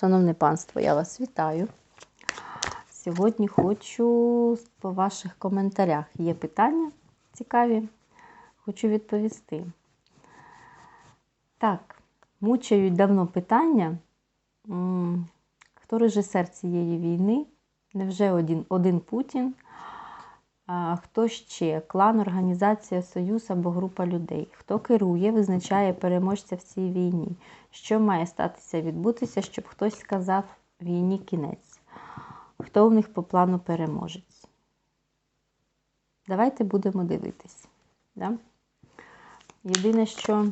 Шановне панство, я вас вітаю. Сьогодні хочу по ваших коментарях. Є питання цікаві, хочу відповісти. Так, мучають давно питання, хто режисер цієї війни? Невже один, один Путін? Хто ще? Клан, організація, союз або група людей. Хто керує, визначає переможця в цій війні? Що має статися відбутися, щоб хтось сказав війні кінець? Хто в них по плану переможець? Давайте будемо дивитись. Да? Єдине, що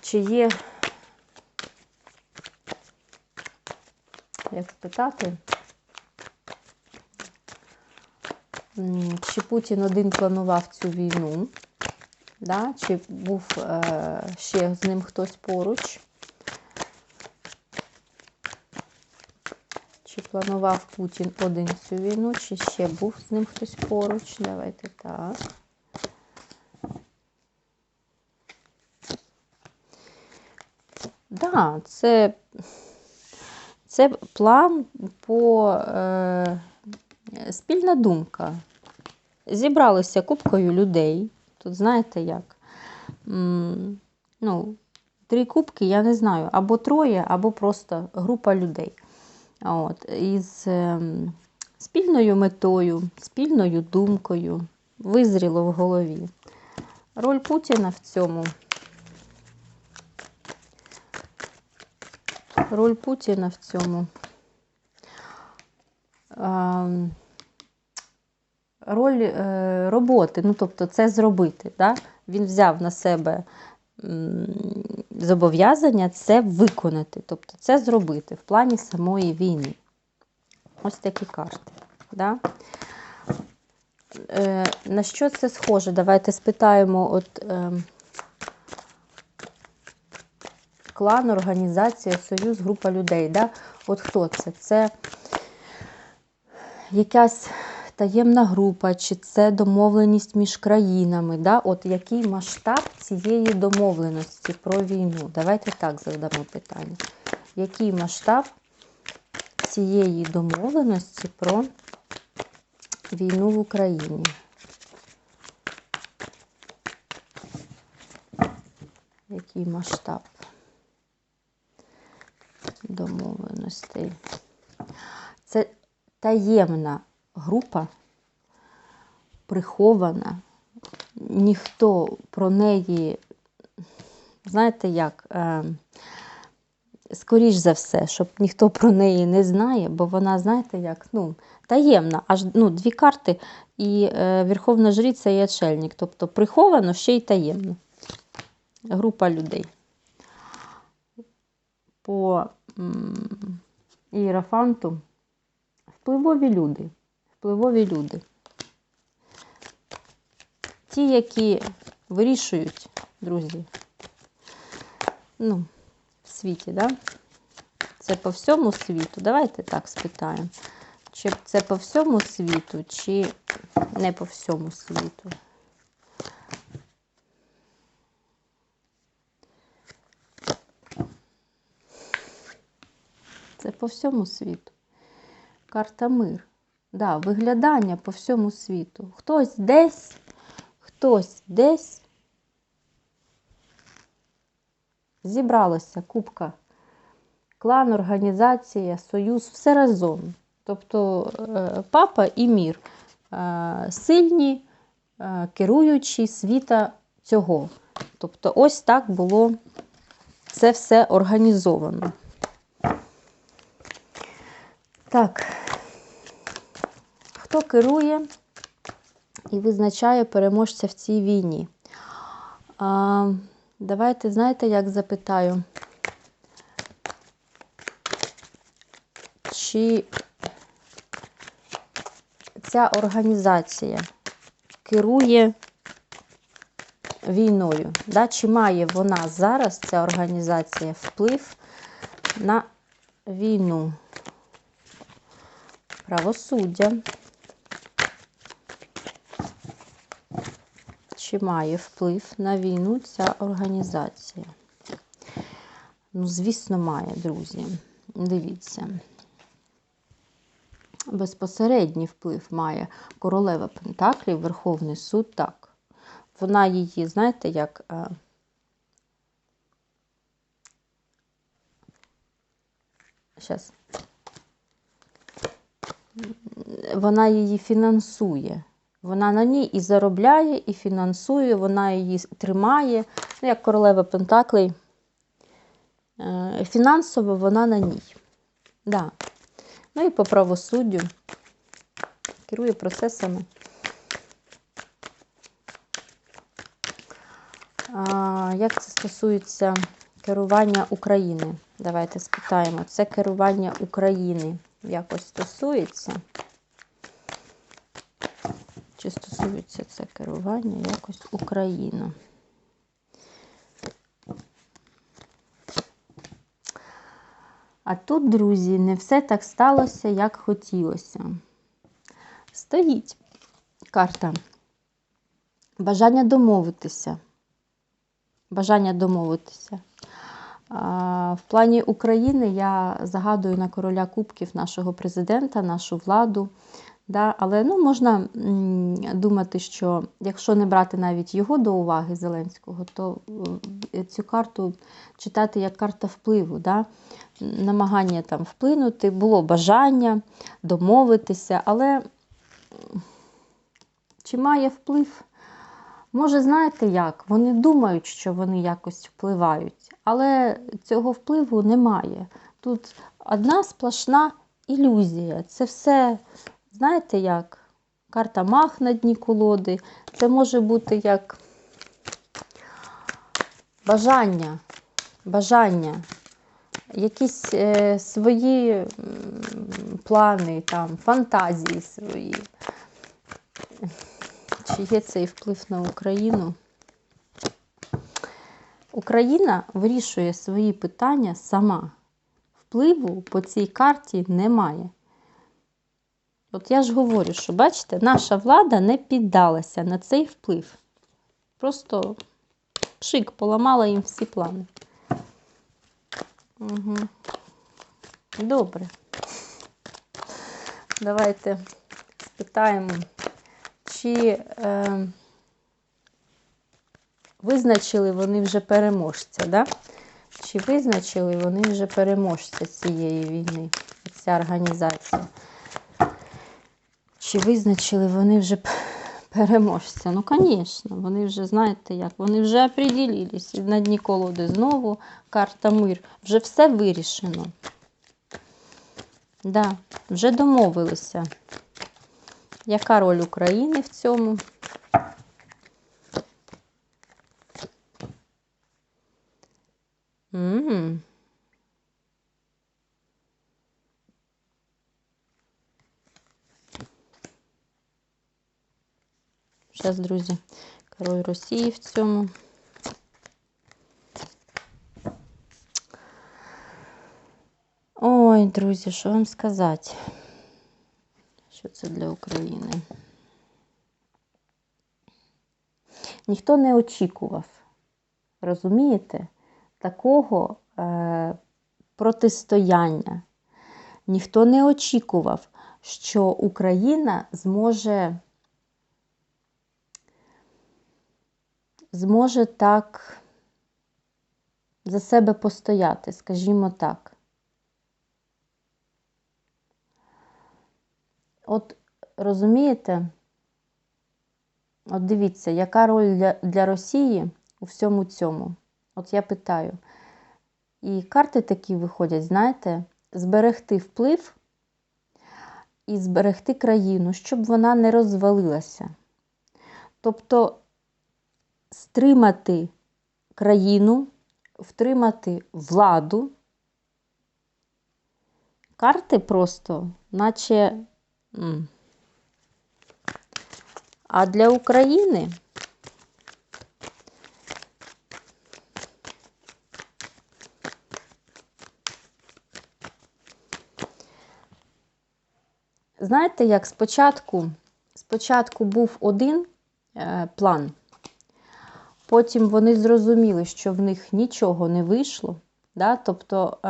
чи є, як спитати, чи Путін один планував цю війну, да? чи був е, ще з ним хтось поруч, чи планував Путін один цю війну, чи ще був з ним хтось поруч. Давайте так. Да, це, це план по е, спільна думка. Зібралися кубкою людей. Тут знаєте як? М, ну, три кубки, я не знаю, або троє, або просто група людей. От, із е, спільною метою, спільною думкою визріло в голові. Роль Путіна в цьому. Роль Путіна в цьому. Ем, Роль е, роботи, ну тобто це зробити. Да? Він взяв на себе зобов'язання це виконати, тобто це зробити в плані самої війни. Ось такі карти. Да? Е, на що це схоже? Давайте спитаємо от, е, клан, організація, союз, група людей. Да? От хто це? Це якась таємна група, чи це домовленість між країнами. Да? От який масштаб цієї домовленості про війну? Давайте так задамо питання. Який масштаб цієї домовленості про війну в Україні? Який масштаб домовленостей? Це таємна група, прихована, ніхто про неї, знаєте як, е, скоріш за все, щоб ніхто про неї не знає, бо вона, знаєте, як, ну, таємна, аж ну, дві карти і е, Верховна Жриця і Отшельник. Тобто приховано ще й таємно. Група людей. По м, іерофанту впливові люди. Впливові люди. Ті, які вирішують, друзі, ну, в світі, да? Це по всьому світу. Давайте так спитаємо. Чи це по всьому світу, чи не по всьому світу? Це по всьому світу. Карта мир. Да, виглядання по всьому світу. Хтось десь, хтось десь. Зібралося кубка. Клан, організація, союз, все разом. Тобто е, папа і мір. Е, Сильні, е, керуючі світа цього. Тобто, ось так було це все організовано. Так, хто керує і визначає переможця в цій війні? А, Давайте, знаєте, як запитаю, чи ця організація керує війною? Да? Чи має вона зараз, ця організація, вплив на війну? Правосуддя. Чи має вплив на війну ця організація? Ну, звісно, має, друзі. Дивіться. Безпосередній вплив має королева Пентаклів, Верховний суд, так. Вона її, знаєте, як. е, Щас. Вона її фінансує. Вона на ній і заробляє, і фінансує, вона її тримає. Ну, як королева Пентаклей. Е, Фінансово вона на ній. Да. Ну і по правосуддю керує процесами. А, як це стосується керування України? Давайте спитаємо. Це керування України якось стосується? Чи стосується це керування якось Україну? А тут, друзі, не все так сталося, як хотілося. Стоїть карта. Бажання домовитися. Бажання домовитися. В плані України я загадую на короля кубків нашого президента, нашу владу. Да? Але ну, можна думати, що якщо не брати навіть його до уваги Зеленського, то е, цю карту читати як карта впливу. Да? Намагання там вплинути, було бажання домовитися, але чи має вплив? Може, знаєте як? Вони думають, що вони якось впливають, але цього впливу немає. Тут одна сплошна ілюзія. Це все, знаєте як? Карта мах на дні колоди. Це може бути як бажання, бажання, якісь е, свої м, плани, там, фантазії свої. Чи є цей вплив на Україну? Україна вирішує свої питання сама. Впливу по цій карті немає. От я ж говорю, що, бачите, наша влада не піддалася на цей вплив. Просто пшик, поламала їм всі плани. Угу. Добре. Давайте спитаємо чи е, визначили вони вже переможця, да? Чи визначили вони вже переможця цієї війни, ця організація? Чи визначили вони вже переможця? Ну, звісно, вони вже, знаєте як, вони вже определились. На дні колоди знову карта мир. Вже все вирішено. Да, вже домовилися. Яка роль України в цьому? М. Зараз, друзі, король Росії в цьому. Ой, друзі, що вам сказати? Що це для України? Ніхто не очікував, розумієте, такого е, протистояння. Ніхто не очікував, що Україна зможе, зможе так за себе постояти, скажімо так. От розумієте, от дивіться, яка роль для, для Росії у всьому цьому? От я питаю. І карти такі виходять, знаєте, зберегти вплив і зберегти країну, щоб вона не розвалилася. Тобто стримати країну, втримати владу. Карти просто, наче. А для України знаєте, як спочатку, спочатку був один е, план, потім вони зрозуміли, що в них нічого не вийшло, Да? Тобто е,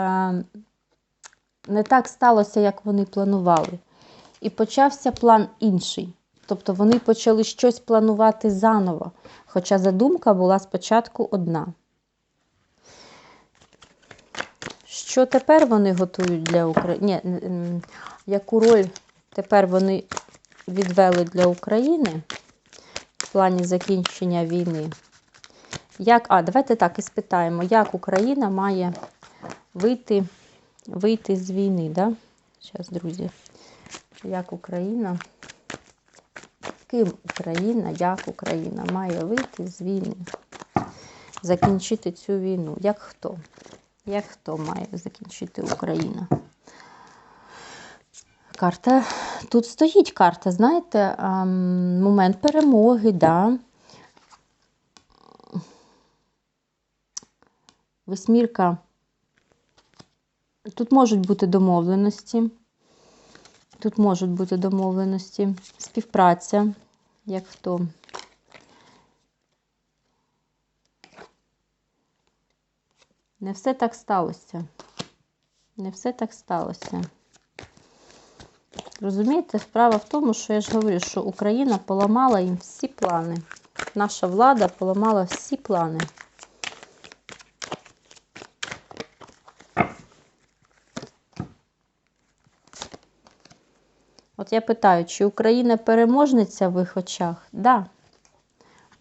не так сталося, як вони планували. І почався план інший. Тобто вони почали щось планувати заново. Хоча задумка була спочатку одна. Що тепер вони готують для України? Яку роль тепер вони відвели для України в плані закінчення війни? Як, А, давайте так і спитаємо, як Україна має вийти вийти з війни, да? Зараз, друзі, як Україна, ким Україна, як Україна має вийти з війни, закінчити цю війну? Як хто? Як хто має закінчити Україна? Карта, тут стоїть карта, знаєте, момент перемоги, да. Восьмірка. Тут можуть бути домовленості. Тут можуть бути домовленості, співпраця, як хто. Не все так сталося. Не все так сталося. Розумієте, справа в тому, що я ж говорю, що Україна поламала їм всі плани. Наша влада поламала всі плани. От я питаю, чи Україна переможниця в їх очах? Так. Да.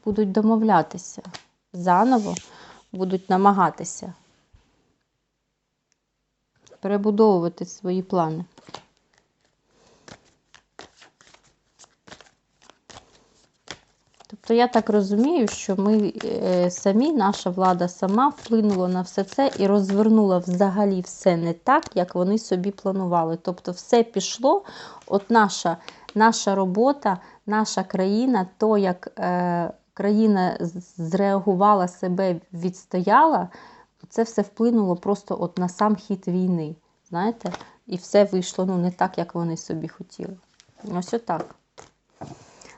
Будуть домовлятися. Заново будуть намагатися перебудовувати свої плани. Тобто я так розумію, що ми е, самі, наша влада сама вплинула на все це і розвернула взагалі все не так, як вони собі планували. Тобто, все пішло, от наша наша робота, наша країна, то як е, країна зреагувала себе, відстояла, це все вплинуло просто от на сам хід війни. Знаєте? І все вийшло ну, не так, як вони собі хотіли. Ось отак.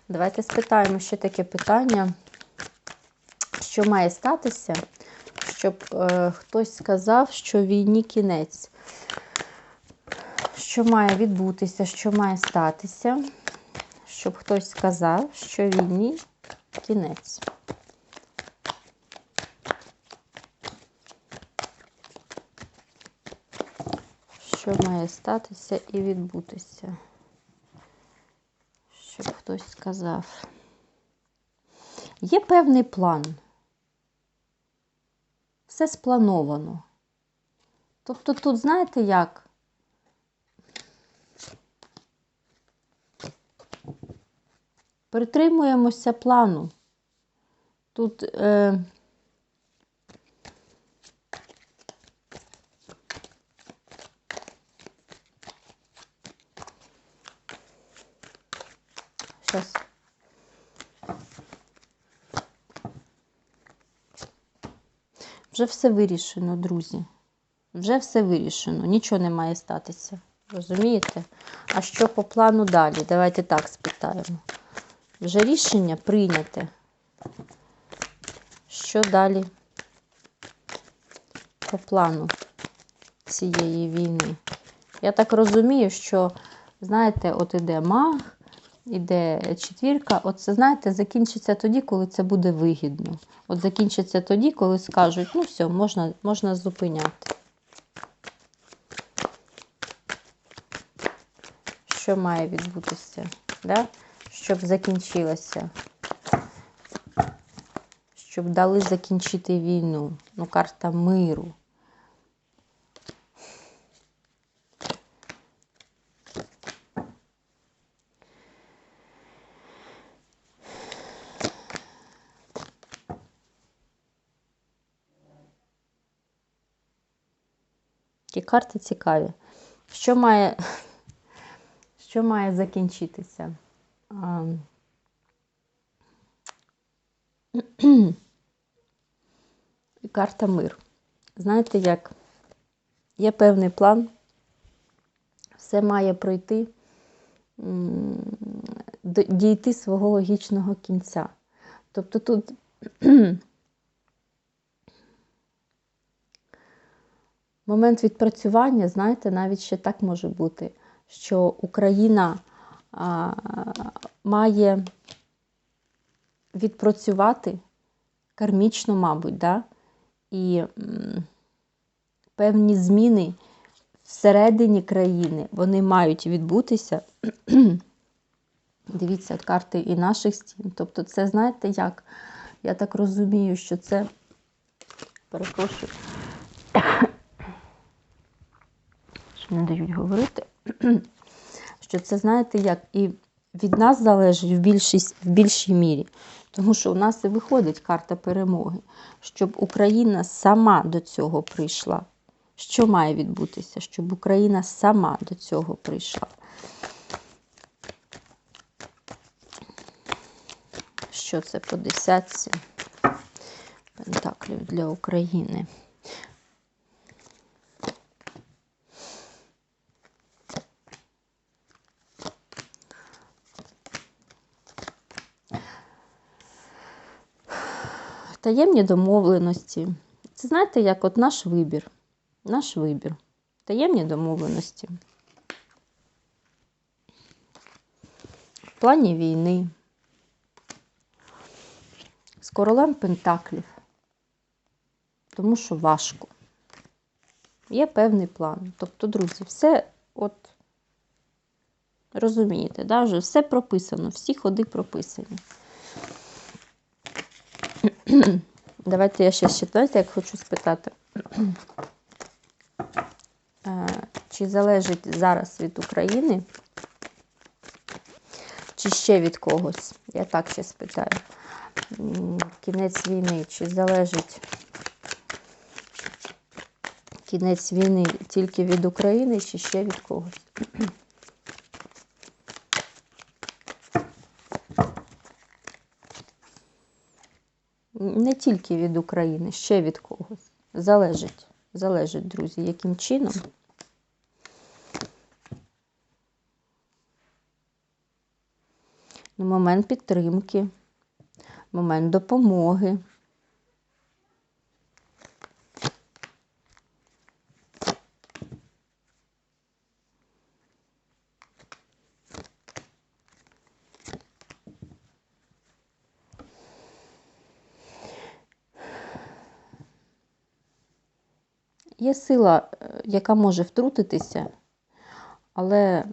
Давайте спитаємо ще таке питання, що має статися, щоб е, хтось сказав, що війні кінець. Що має відбутися, що має статися, щоб хтось сказав, що війні кінець. Що має статися і відбутися? Щоб хтось сказав. Є певний план. Все сплановано. Тобто тут, знаєте як? Притримуємося плану. Тут е, Зараз. Вже все вирішено, друзі. Вже все вирішено. Нічого не має статися. Розумієте? А що по плану далі? Давайте так спитаємо. Вже рішення прийняте. Що далі по плану цієї війни? Я так розумію, що, знаєте, от іде маг, іде четвірка, от це, знаєте, закінчиться тоді, коли це буде вигідно. От закінчиться тоді, коли скажуть, ну все, можна, можна зупиняти. Що має відбутися? Да? Щоб закінчилося. Щоб дали закінчити війну. Ну, карта миру. Карти цікаві. Що має що має закінчитися? Карта мир. Знаєте як? Є певний план, все має пройти, дійти свого логічного кінця. Тобто тут момент відпрацювання, знаєте, навіть ще так може бути, що Україна а, має відпрацювати кармічно, мабуть, да? і м, певні зміни всередині країни вони мають відбутися. Дивіться, карти і наших стін. Тобто, це, знаєте, як? Я так розумію, що це. Перепрошую. Що не дають говорити. Що це, знаєте, як? І від нас залежить в, більшість, в більшій мірі. Тому що у нас і виходить карта перемоги, щоб Україна сама до цього прийшла. Що має відбутися? Щоб Україна сама до цього прийшла. Що це по десятці пентаклів для України? Таємні домовленості. Це знаєте, як от наш вибір. Наш вибір. Таємні домовленості. В плані війни. З королем Пентаклів. Тому що важко. Є певний план. Тобто, друзі, все от розумієте, да? вже все прописано, всі ходи прописані. Давайте я ще знаєте, як хочу спитати. Чи залежить зараз від України, чи ще від когось? Я так ще спитаю. Кінець війни, чи залежить кінець війни тільки від України, чи ще від когось? Не тільки від України, ще від когось. Залежить, залежить, друзі, яким чином. Ну, момент підтримки, момент допомоги. Є сила, е, яка може втрутитися, але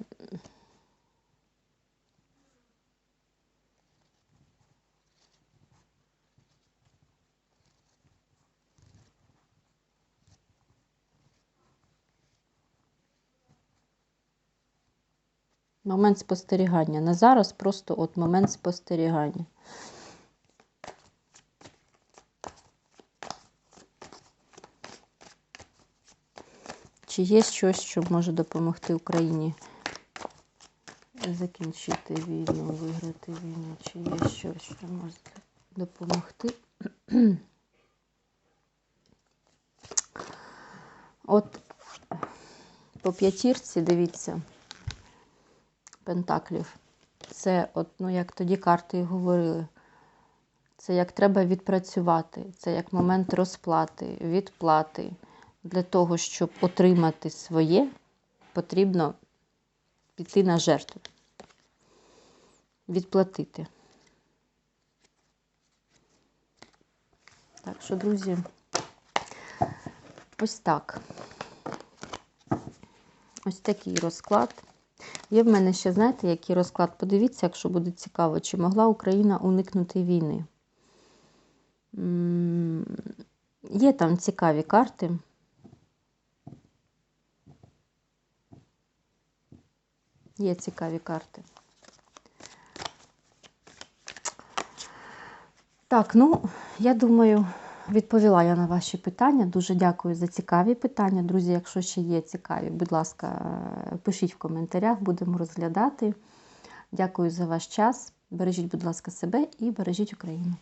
момент спостерігання. На зараз просто от момент спостерігання. Чи є щось, що може допомогти Україні закінчити війну, виграти війну? Чи є щось, що може допомогти? От по п'ятірці, дивіться, пентаклів. Це, от, ну, як тоді карти і говорили, це як треба відпрацювати, це як момент розплати, відплати. Для того, щоб отримати своє, потрібно піти на жертву, відплатити. Так що, друзі, ось так. Ось такий розклад. Є в мене ще, знаєте, який розклад? Подивіться, якщо буде цікаво, чи могла Україна уникнути війни. Є там цікаві карти. Є цікаві карти. Так, ну, я думаю, відповіла я на ваші питання. Дуже дякую за цікаві питання. Друзі, якщо ще є цікаві, будь ласка, пишіть в коментарях, будемо розглядати. Дякую за ваш час. Бережіть, будь ласка, себе і бережіть Україну.